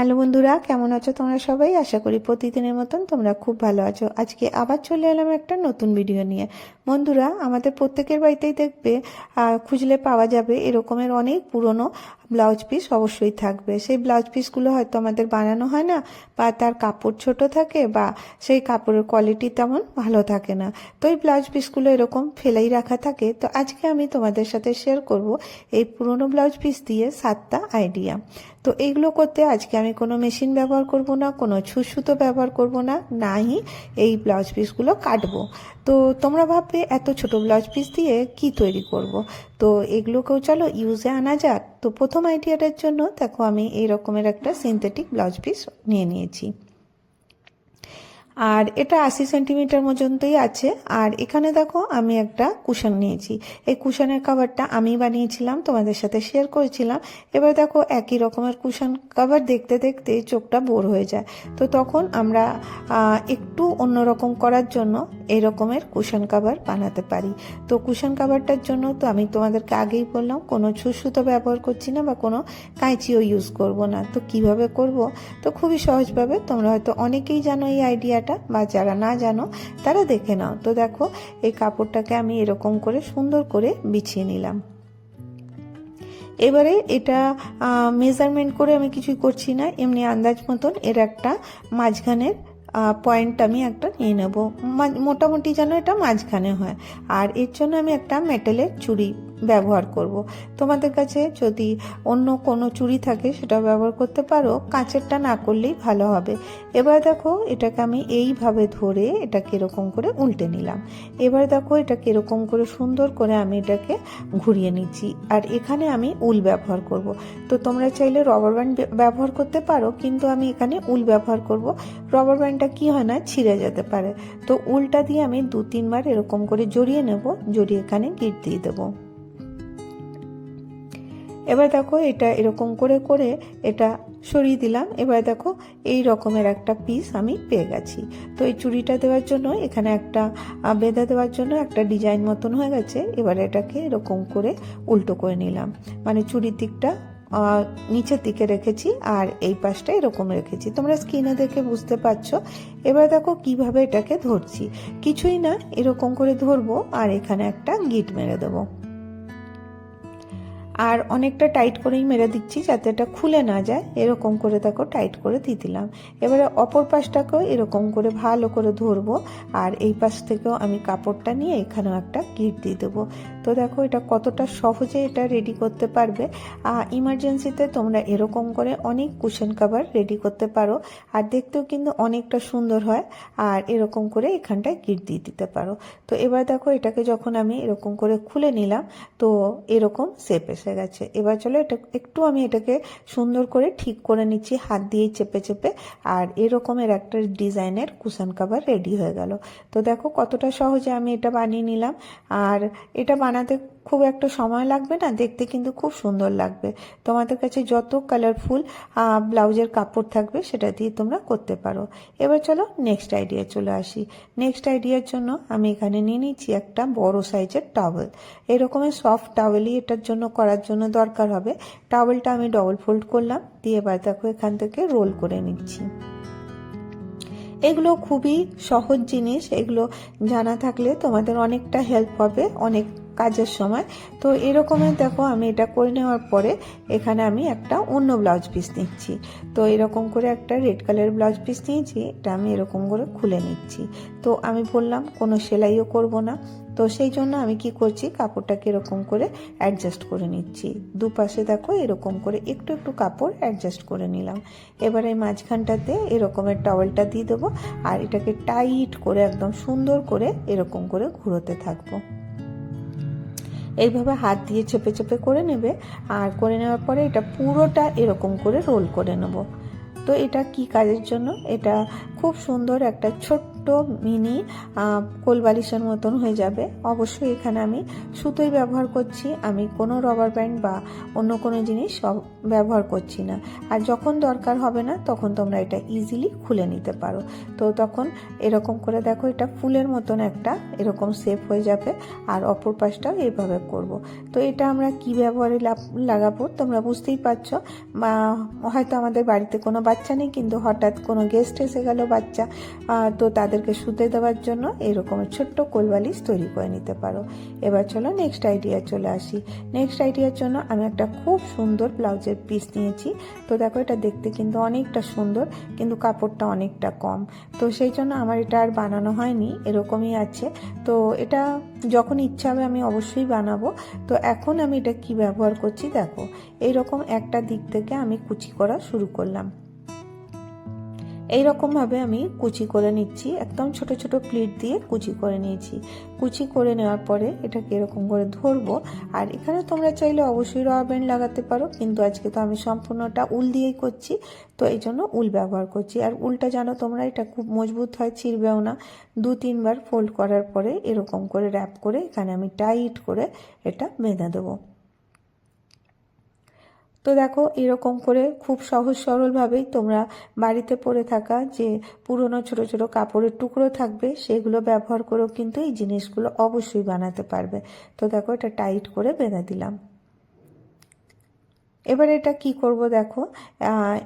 Hello বন্ধুরা, কেমন আছো তোমরা সবাই? আশা করি প্রতিদিনের মতন তোমরা খুব ভালো আছো। আজকে আবার চলে এলাম একটা নতুন ভিডিও নিয়ে। বন্ধুরা, আমাদের প্রত্যেকের বাড়িতেই দেখবে খুঁজলে পাওয়া যাবে এরকমের অনেক পুরনো ব্লাউজ পিস অবশ্যই থাকবে। সেই ব্লাউজ পিসগুলো হয়তো আমাদের বানানো হয় না বা তার কাপড় ছোট থাকে বা সেই কাপড়ের কোয়ালিটি তেমন ভালো থাকে না। তো এই ব্লাউজ পিসগুলো এরকম ফেলাই রাখা থাকে। তো আজকে আমি তোমাদের সাথে শেয়ার করব এই পুরনো ব্লাউজ পিস দিয়ে সাতটা আইডিয়া তো এইগুলো করতে আজকে আমি কোনো মেশিন ব্যবহার করব না, কোনো ছুসুতো ব্যবহার করব না নাই এই ব্লাউজ পিসগুলো কাটবো। তো তোমরা ভাববে, এত ছোট ব্লাউজ পিস দিয়ে কি তৈরি করব। তো এগুলোকেও চলো ইউজে আনা যাক। তো প্রথম আইডিয়াটার জন্য দেখো আমি এই রকমের একটা সিনথেটিক ব্লাউজ পিস নিয়ে নিয়েছি। আর এটা আশি সেন্টিমিটার পর্যন্তই আছে। আর এখানে দেখো আমি একটা কুশন নিয়েছি। এই কুশনের কাভারটা আমি বানিয়েছিলাম, তোমাদের সাথে শেয়ার করেছিলাম। এবার দেখো একই রকমের কুশন কাভার দেখতে দেখতে চোখটা বোর হয়ে যায়। তো তখন আমরা একটু অন্যরকম করার জন্য এই রকমের কুশন কাভার বানাতে পারি। তো কুশন কাভারটার জন্য তো আমি তোমাদেরকে আগেই বললাম, কোনো ছুসুতো ব্যবহার করছি না বা কোনো কাঁচিও ইউজ করব না। তো কীভাবে করব? তো খুবই সহজভাবে তোমরা হয়তো অনেকেই জানো এই আইডিয়াটা বা যারা না জানো, তারা দেখে নাও। তো দেখো, এই কাপড়টাকে আমি এরকম করে সুন্দর করে বিছিয়ে নিলাম। এবারে এটা মেজারমেন্ট করে আমি কিছুই করছি না। এমনি আন্দাজ মতন এর একটা মাঝখানের পয়েন্ট আমি একটা নিয়ে নেব। মোটামুটি যেন এটা মাঝখানে হয়। আর এর জন্য আমি একটা মেটেলের চুড়ি ব্যবহার করব। তোমাদের কাছে যদি অন্য কোনো চুড়ি থাকে সেটা ব্যবহার করতে পারো, কাঁচেরটা না করলেই ভালো হবে। এবার দেখো এটাকে আমি এইভাবে ধরে এটাকে এরকম করে উল্টে নিলাম। এবার দেখো এটাকে এরকম করে সুন্দর করে আমি এটাকে ঘুরিয়ে নিচ্ছি। আর এখানে আমি উল ব্যবহার করব। তো তোমরা চাইলে রবার ব্যান্ড ব্যবহার করতে পারো, কিন্তু আমি এখানে উল ব্যবহার করব। রবার ব্যান্ডটা কি হয় না, ছিঁড়ে যেতে পারে। তো উলটা দিয়ে আমি দু তিনবার এরকম করে জড়িয়ে নেব, জড়িয়ে এখানে গিট দিয়ে দেবো। এবার দেখো এটা এরকম করে করে এটা সরিয়ে দিলাম। এবার দেখো এই রকমের একটা পিস আমি পেয়ে গেছি। তো এই চুড়িটা দেওয়ার জন্য, এখানে একটা বেঁধে দেওয়ার জন্য একটা ডিজাইন মতন হয়ে গেছে। এবার এটাকে এরকম করে উল্টো করে নিলাম। মানে চুড়ির দিকটা নিচের দিকে রেখেছি আর এই পাশটা এরকম রেখেছি। তোমরা স্ক্রিনে দেখে বুঝতে পারছ। এবার দেখো কীভাবে এটাকে ধরছি। কিছুই না, এরকম করে ধরবো আর এখানে একটা গিট মেরে দেবো। আর অনেকটা টাইট করেই মেরে দিচ্ছি যাতে এটা খুলে না যায়। এরকম করে দেখো টাইট করে দিয়ে দিলাম। এবারে অপর পাশটাকেও এরকম করে ভালো করে ধরবো আর এই পাশ থেকেও আমি কাপড়টা নিয়ে এখানেও একটা গিট দিয়ে দেবো। তো দেখো এটা কতটা সহজে এটা রেডি করতে পারবে। আর ইমার্জেন্সিতে তোমরা এরকম করে অনেক কুশন কাভার রেডি করতে পারো আর দেখতেও কিন্তু অনেকটা সুন্দর হয় আর এরকম করে এখানটায় গিট দিয়ে দিতে পারো। তো এবার দেখো এটাকে যখন আমি এরকম করে খুলে নিলাম তো এরকম সেপ এসে গেছে। এবার চলো এটা, একটু আমি এটাকে সুন্দর করে ঠিক করে নিচ্ছি, হাত দিয়ে চেপে চেপে। আর এরকমের একটা ডিজাইনের কুশন কাভার রেডি হয়ে গেল। তো দেখো কতটা সহজে আমি এটা বানিয়ে নিলাম। আর এটা বানাতে খুব একটা সময় লাগবে না, দেখতে কিন্তু খুব সুন্দর লাগবে। তোমাদের কাছে যত কালারফুল ব্লাউজের কাপড় থাকবে সেটা দিয়ে তোমরা করতে পারো। এবার চলো নেক্সট আইডিয়া চলে আসি। নেক্সট আইডিয়ার জন্য আমি এখানে নিয়ে নিচ্ছি একটা বড় সাইজের টাওয়েল এরকমের সফট টাওয়েলই এটার জন্য করার জন্য দরকার হবে। টাওয়েলটা আমি ডবল ফোল্ড করলাম। দিয়ে এবার দেখো এখান থেকে রোল করে নিচ্ছি। এগুলো খুবই সহজ জিনিস। এগুলো জানা থাকলে তোমাদের অনেকটা হেল্প হবে, অনেক কাজের সময়। তো এরকমের দেখো আমি এটা করে নেওয়ার পরে এখানে আমি একটা অন্য ব্লাউজ পিস নিচ্ছি। তো এরকম করে একটা রেড কালারের ব্লাউজ পিস নিয়েছি, এটা আমি এরকম করে খুলে নিচ্ছি। তো আমি বললাম, কোনো সেলাইও করব না। তো সেই জন্য আমি কি করছি, কাপড়টাকে এরকম করে অ্যাডজাস্ট করে নিচ্ছি। দুপাশে দেখো এরকম করে একটু একটু কাপড় অ্যাডজাস্ট করে নিলাম। এবার এই মাঝখানটাতে এরকমের টাওয়েলটা দিয়ে দেবো আর এটাকে টাইট করে, একদম সুন্দর করে এরকম করে ঘুরোতে থাকব। এইভাবে হাত দিয়ে চেপে চেপে করে নেবে আর করে নেওয়ার পরে এটা পুরোটা এরকম করে রোল করে নেব। তো এটা কি কাজের জন্য? এটা খুব সুন্দর একটা ছোট্ট মিনি কোলবালিশের মতন হয়ে যাবে। অবশ্যই এখানে আমি সুতোই ব্যবহার করছি। আমি কোনো রবার ব্যান্ড বা অন্য কোনো জিনিস ব্যবহার করছি না। আর যখন দরকার হবে না, তখন তোমরা এটা ইজিলি খুলে নিতে পারো। তো তখন এরকম করে দেখো, এটা ফুলের মতন একটা এরকম শেপ হয়ে যাবে। আর অপর পাশটাও এইভাবে করব। তো এটা আমরা কি ব্যবহারে লাগাবো তোমরা বুঝতেই পারছ। হয়তো আমাদের বাড়িতে কোনো বাচ্চা নেই, কিন্তু হঠাৎ কোনো গেস্ট এসে গেল বাচ্চা তো তো তাদেরকে শুতে দেওয়ার জন্য এরকম ছোট্ট কোলবালিশ তৈরি করে নিতে পারো। এবার চলো নেক্সট আইডিয়া চলে আসি। নেক্সট আইডিয়ার জন্য আমি একটা খুব সুন্দর ব্লাউজের পিস নিয়েছি। তো দেখো এটা দেখতে কিন্তু অনেকটা সুন্দর, কিন্তু কাপড়টা অনেকটা কম। তো সেই জন্য আমার এটা আর বানানো হয়নি, এরকমই আছে। তো এটা যখন ইচ্ছা হবে আমি অবশ্যই বানাবো। তো এখন আমি এটা কি ব্যবহার করছি দেখো। এইরকম একটা দিক থেকে আমি কুচি করা শুরু করলাম। এই ভাবে আমি কুচি করে নিচ্ছি। একদম ছোট ছোট প্লিট দিয়ে কুচি করে নিয়েছি। কুচি করে নেওয়ার পরে এটাকে এরকম করে ধরবো। আর এখানে তোমরা চাইলে অবশ্যই ব্যান্ড লাগাতে পারো, কিন্তু আজকে তো আমি সম্পূর্ণটা উল দিয়েই করছি, তো এই জন্য উল ব্যবহার করছি। আর উলটা জানো তোমরা, এটা খুব মজবুত হয়, ছিঁড়বেও না। দু তিনবার ফোল্ড করার পরে এরকম করে র্যাপ করে এখানে আমি টাইট করে এটা বেঁধে দেবো। তো দেখো, এরকম করে খুব সহজ সরলভাবেই তোমরা বাড়িতে পরে থাকা যে পুরনো ছোট ছোট কাপড়ের টুকরো থাকবে, সেগুলো ব্যবহার করেও কিন্তু এই জিনিসগুলো অবশ্যই বানাতে পারবে। তো দেখো, এটা টাইট করে বেঁধে দিলাম। এবার এটা কি করব দেখো?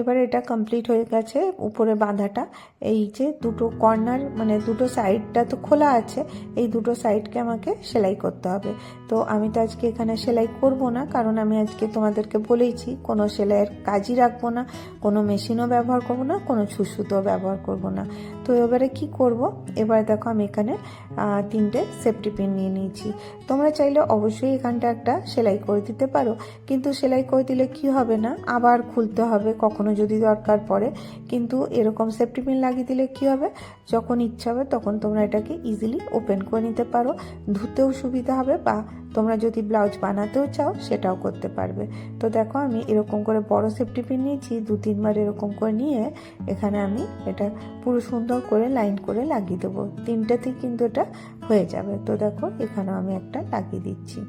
এবার এটা কমপ্লিট হয়ে গেছে উপরে বাঁধাটা। এই যে দুটো কর্নার মানে দুটো সাইডটা তো খোলা আছে, এই দুটো সাইডকে আমাকে সেলাই করতে হবে। তো আমি তো আজকে এখানে সেলাই করব না, কারণ আমি আজকে তোমাদেরকে বলেইছি, কোনো সেলাইয়ের কাজই রাখব না, কোনো মেশিনও ব্যবহার করব না, কোনো ছুসুতো ব্যবহার করব না। তো এবারে কি করব? এবার দেখো আমি এখানে তিনটে সেফটি পিন নিয়ে নিয়েছি। তোমরা চাইলে অবশ্যই এখানটা একটা সেলাই করে দিতে পারো, কিন্তু সেলাই করে দিলে কি হবে না? আবার খুলতে হবে, কখনো যদি দরকার পড়ে। কিন্তু এরকম সেফটি পিন লাগিয়ে দিলে কি হবে? যখন ইচ্ছা হবে তখন তোমরা এটাকে ইজিলি ওপেন করে নিতে পারো। ধুতেও সুবিধা হবে বা তোমরা যদি ব্লাউজ বানাতেও চাও সেটাও করতে পারবে। তো দেখো আমি এরকম করে বড় সেফটি পিন নিয়েছি, দু তিনবার এরকম করে নিয়ে এখানে আমি এটা পুরো সুন্দর করে লাইন করে লাগিয়ে দেবো। তিনটাতেই কিন্তু এটা হয়ে যাবে। তো দেখো এখানেও আমি একটা লাগিয়ে দিচ্ছি।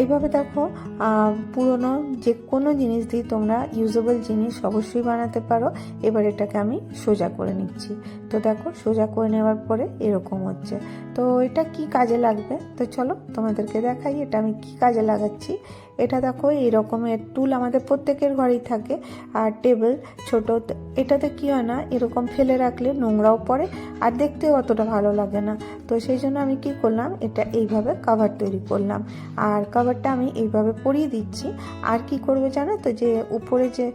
এইভাবে দেখো পুরনো যে কোনো জিনিস দিয়ে তোমরা ইউজেবল জিনিস অবশ্যই বানাতে পারো। এবার এটাকে আমি সোজা করে নিচ্ছি। তো দেখো, সোজা করে নেওয়ার পরে এরকম হচ্ছে। তো এটা কি কাজে লাগবে? তো চলো তোমাদেরকে দেখাই এটা আমি কি কাজে লাগাচ্ছি। এটা দেখো, এই রকমের টুল আমাদের প্রত্যেকের ঘরেই থাকে। আর টেবিল ছোট এটাতে কি হয় না, এরকম ফেলে রাখলে নোংরাও পড়ে আর দেখতেও অতটা ভালো লাগে না। তো সেই জন্য আমি কি করলাম, এটা এইভাবে কাভার তৈরি করলাম। আর কাভারটা আমি এইভাবে পরিয়ে দিচ্ছি। আর কি করবে জানো তো, যে উপরে যে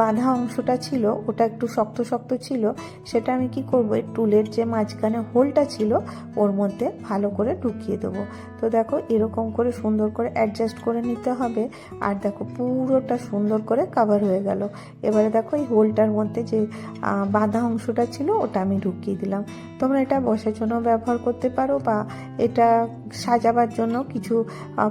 বাঁধা অংশটা ছিল, ওটা একটু শক্ত শক্ত ছিল, সেটা আমি কি করব টুলের যে মাঝখানে হোলটা ছিল, ওর মধ্যে ভালো করে ঢুকিয়ে দেবো। তো দেখো, এরকম করে সুন্দর করে অ্যাডজাস্ট করে নিতে হবে। আর দেখো পুরোটা সুন্দর করে কাভার হয়ে গেল। এবারে দেখো এই হোলটার মধ্যে যে বাধা অংশটা ছিল ওটা আমি ঢুকিয়ে দিলাম। তোমরা এটা বসার জন্য ব্যবহার করতে পারো বা এটা সাজাবার জন্য কিছু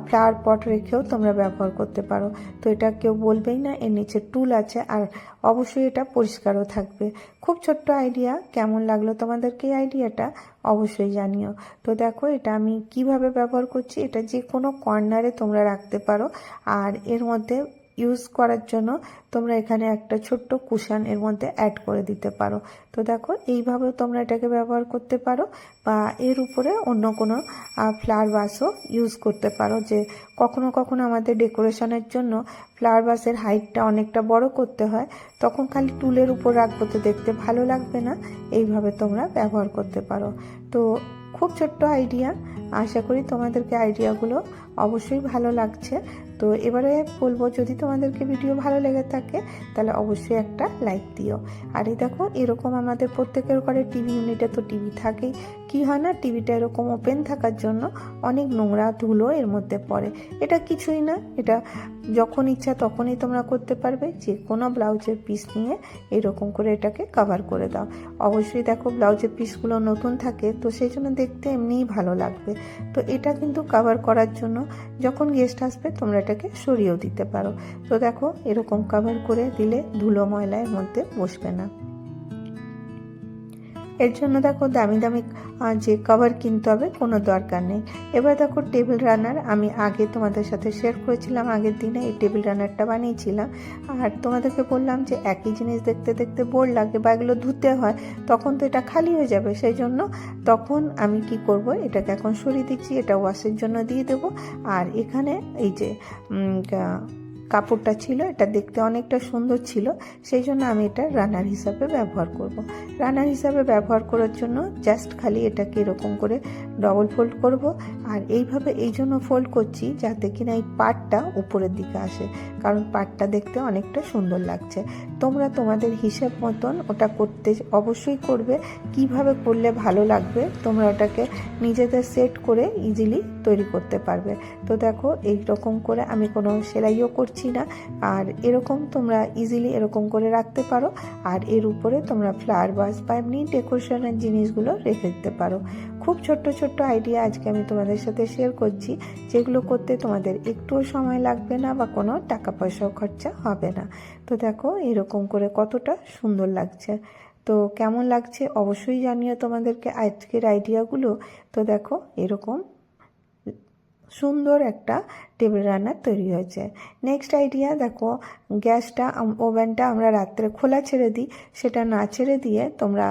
ফ্লাওয়ার পট রেখেও তোমরা ব্যবহার করতে পারো। তো এটা কেউ বলবেই না, এর নিচে টুল আছে আর অবশ্যই এটা পরিষ্কারও থাকবে। খুব ছোট্ট আইডিয়া কেমন লাগল তোমাদেরকে এই আইডিয়াটা অবশ্যই জানিও। তো দেখো, এটা আমি কীভাবে ব্যবহার করছি, এটা যে কোনো কর্নারে তোমরা রাখতে পারো। আর এর মধ্যে ইউজ করার জন্য তোমরা এখানে একটা ছোট্ট কুশন এর মধ্যে অ্যাড করে দিতে পারো। তো দেখো, এইভাবেও তোমরা এটাকে ব্যবহার করতে পারো বা এর উপরে অন্য কোনো ফ্লাওয়ার বাসও ইউজ করতে পারো। যে কখনো কখনো আমাদের ডেকোরেশনের জন্য ফ্লাওয়ার বাসের হাইটটা অনেকটা বড় করতে হয়, তখন খালি টুলের উপর রাখব তো দেখতে ভালো লাগবে না। এইভাবে তোমরা ব্যবহার করতে পারো। তো খুব ছোট্ট আইডিয়া আশা করি তোমাদেরকে আইডিয়াগুলো অবশ্যই ভালো লাগছে। তো এবারে বলব, যদি তোমাদেরকে ভিডিও ভালো লেগে থাকে, তাহলে অবশ্যই একটা লাইক দিও। আর এই দেখো, এরকম আমাদের প্রত্যেকের ঘরে টিভি ইউনিটে তো টিভি থাকেই। কি হয় না টিভিটা এরকম ওপেন থাকার জন্য অনেক নোংরা ধুলো এর মধ্যে পড়ে। এটা কিছুই না, এটা যখন ইচ্ছা তখনই তোমরা করতে পারবে। যে কোনো ব্লাউজের পিস নিয়ে এরকম করে এটাকে কভার করে দাও। অবশ্যই দেখো, ব্লাউজের পিসগুলো নতুন থাকে, তো সেই জন্য দেখতে এমনিই ভালো লাগবে। তো এটা কিন্তু কভার করার জন্য যখন গেস্ট আসবে, তোমরা এটাকে সরিয়েও দিতে পারো। তো দেখো, এরকম কাভার করে দিলে ধুলো ময়লার মধ্যে বসবে না। এর জন্য দেখো দামি দামি যে কভার কিনতে হবে, কোনো দরকার নেই। এবার দেখো টেবিল রানার আমি আগে তোমাদের সাথে শেয়ার করেছিলাম, আগের দিনে এই টেবিল রানারটা বানিয়েছিলাম। আর তোমাদেরকে বললাম যে একই জিনিস দেখতে দেখতে বোর লাগে বা এগুলো ধুতে হয়, তখন তো এটা খালি হয়ে যাবে। সেই জন্য তখন আমি কি করব, এটাকে এখন সরিয়ে দিচ্ছি, এটা ওয়াশের জন্য দিয়ে দেবো। আর এখানে এই যে কাপড়টা ছিল, এটা দেখতে অনেকটা সুন্দর ছিল, সেই জন্য আমি এটা রানার হিসাবে ব্যবহার করব। রানার হিসাবে ব্যবহার করার জন্য জাস্ট খালি এটাকে এরকম করে ডবল ফোল্ড করব। আর এইভাবে এই জন্য ফোল্ড করছি যাতে কিনা এই পাটটা উপরের দিকে আসে, কারণ পাটটা দেখতে অনেকটা সুন্দর লাগছে। তোমরা তোমাদের হিসাব মতন ওটা করতে অবশ্যই করবে। কীভাবে করলে ভালো লাগবে, তোমরা ওটাকে নিজেদের সেট করে ইজিলি তৈরি করতে পারবে। তো দেখো এই রকম করে আমি কোনো সেলাইও করছি না। আর এরকম তোমরা ইজিলি এরকম করে রাখতে পারো। আর এর উপরে তোমরা ফ্লাওয়ার বাস বা এমনি ডেকোরেশনের জিনিসগুলো রেখে দিতে পারো। খুব ছোট্ট ছোট্ট আইডিয়া আজকে আমি তোমাদের সাথে শেয়ার করছি। যেগুলো করতে তোমাদের একটুও সময় লাগবে না বা কোনো টাকা পয়সাও খরচা হবে না। তো দেখো এরকম করে কতটা সুন্দর লাগছে। তো কেমন লাগছে অবশ্যই জানিও তোমাদেরকে আজকের আইডিয়াগুলো তো দেখো এরকম সুন্দর একটা টেবিল রান্নার তৈরি হয়েছে। নেক্সট আইডিয়া দেখো, গ্যাসটা ওভেনটা আমরা রাত্রে খোলা ছেড়ে দিই। সেটা না ছেড়ে দিয়ে তোমরা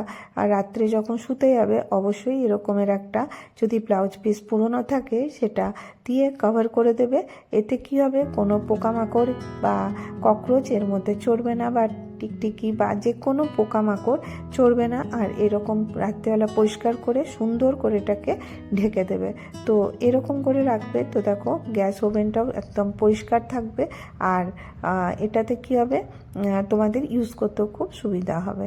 রাত্রে যখন শুতে যাবে, অবশ্যই এরকমের একটা যদি ব্লাউজ পিস পুরনো থাকে, সেটা দিয়ে কভার করে দেবে। এতে কি হবে? কোনো পোকামাকড় বা ককরোচ এর মধ্যে চড়বে না বা টিকটিকি বা যে কোনো পোকামাকড় চড়বে না আর এরকম রাত্রেবেলা পরিষ্কার করে, সুন্দর করে এটাকে ঢেকে দেবে। তো এরকম করে রাখবে। তো দেখো, গ্যাস ওভেনটাও একদম পরিষ্কার থাকবে। আর এটাতে কী হবে? তোমাদের ইউজ করতেও খুব সুবিধা হবে।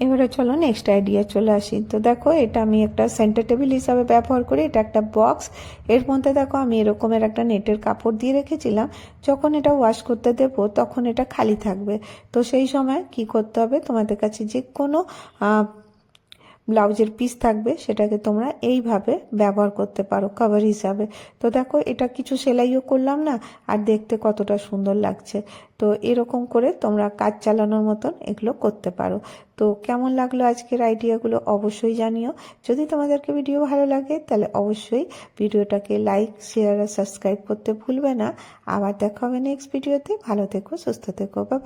এবারে চলো নেক্সট আইডিয়া চলে আসি। তো দেখো, এটা আমি একটা সেন্টার টেবিল হিসাবে ব্যবহার করি। এটা একটা বক্স এর মধ্যে দেখো, আমি এরকমের একটা নেটের কাপড় দিয়ে রেখেছিলাম। যখন এটা ওয়াশ করতে দেব, তখন এটা খালি থাকবে। তো সেই সময় কি করতে হবে? তোমাদের কাছে যে কোনো ব্লাউজের পিস থাকবে, সেটাকে তোমরা এইভাবে ব্যবহার করতে পারো কভার হিসাবে। তো দেখো, এটা কিছু সেলাইও করলাম না, আর দেখতে কতটা সুন্দর লাগছে। তো এরকম করে তোমরা কাজ চালানোর মতন এগুলো করতে পারো। তো কেমন লাগল আজকের আইডিয়াগুলো অবশ্যই জানিও। যদি তোমাদেরকে ভিডিও ভালো লাগে, তাহলে অবশ্যই ভিডিওটাকে লাইক শেয়ার আর সাবস্ক্রাইব করতে ভুলবে না। আবার দেখা হবে নেক্সট ভিডিওতে ভালো থেকো, সুস্থ থেকো বা